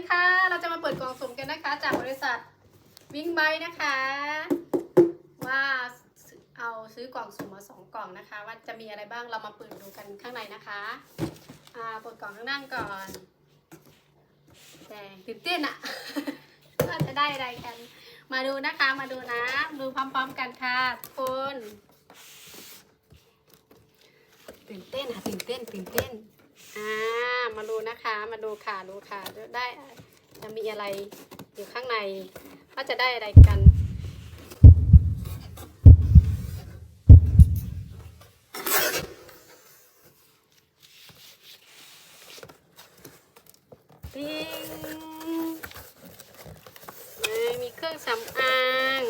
ดีค่ะ เราจะมาเปิดกล่องสุ่มกันนะคะ จากบริษัทวิ่งไบนะคะ ว่าเอาซื้อกล่องสุ่มมาสองกล่องนะคะ ว่าจะมีอะไรบ้างเรามาเปิดดูกันข้างในนะคะอ่าเปิดกล่องข้างล่างก่อนแต่ตื่นเต้นอะว่าจะได้อะไรกัน มาดูนะคะมาดูนะ ดูพร้อมๆกันค่ะทุกคนตื่นเต้นค่ะตื่นเต้นตื่นเต้นอ่า มาดูนะคะ มาดูค่ะดูค่ะได้จะมีอะไรอยู่ข้างในว่าจะได้อะไรกัน ปิ้งเอ้ยมีเครื่องสำอาง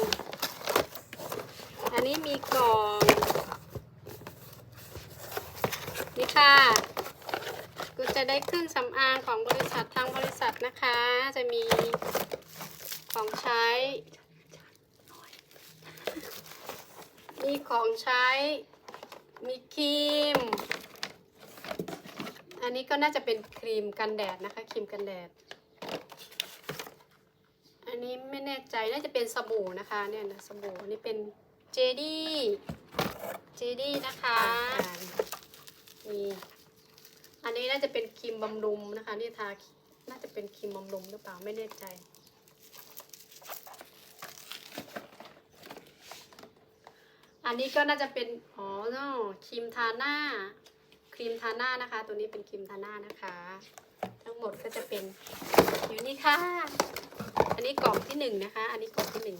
อันนี้มีกล่อง นี่ค่ะ จะได้เครื่องสำอางของบริษัททางบริษัทนะคะ จะมีของใช้ มีของใช้ มีครีม อันนี้ก็น่าจะเป็นครีมกันแดดนะคะครีมกันแดด อันนี้ไม่แน่ใจน่าจะเป็นสบู่นะคะเนี่ยนะสบู่อันนี้เป็นเจดี้ เจดี้นะคะนี่ อันนี้น่าจะเป็นครีมบำรุงนะคะ นี่ทา น่าจะเป็นครีมบำรุงหรือเปล่าไม่แน่ใจ อันนี้ก็น่าจะเป็น อ๋อนครีมทาหน้า ครีมทาหน้านะคะ ตัวนี้เป็นครีมทาหน้านะคะ ทั้งหมดก็จะเป็นอยู่นี่ค่ะ อันนี้กล่องที่หนึ่งนะคะ อันนี้กล่องที่หนึ่ง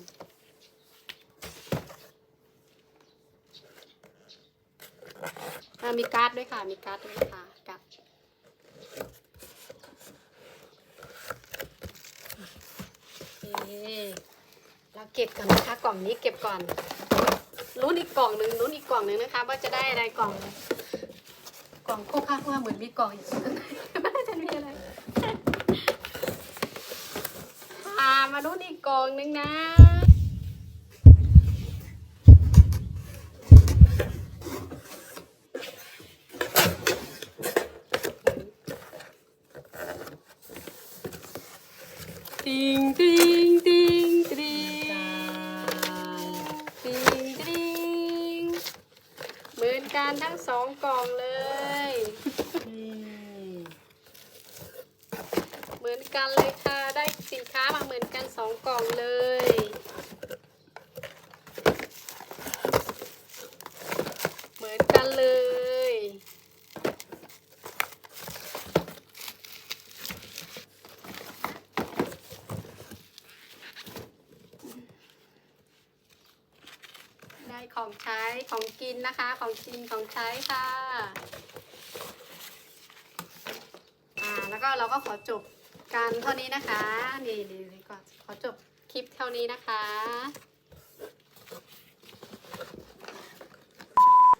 มีการ์ดด้วยค่ะ มีการ์ดด้วยนะคะการ์ดโอ เราเก็บก่อนนะคะกล่องนี้เก็บก่อนลุ้นอีกกล่องหนึ่งลุ้นอีกกล่องหนึ่งนะคะ ว่าจะได้อะไรกล่อง กล่องโคกข้างว่าเหมือนมีกล่องอยู่ข้างในจะมีอะไรอ่ามาลุ้นอีกกล่องหนึ่งนะติงติง กันทั้งสองกล่องเลย เหมือนกันเลยค่ะ ได้สินค้ามาเหมือนกันสองกล่องเลย เหมือนกันเลย ได้ ของใช้ของกินนะคะ ของกินของใช้ค่ะ อ่าแล้วก็เราก็ขอจบการเท่านี้นะคะ นี่นี่ก่อนขอจบคลิปเท่านี้นะคะ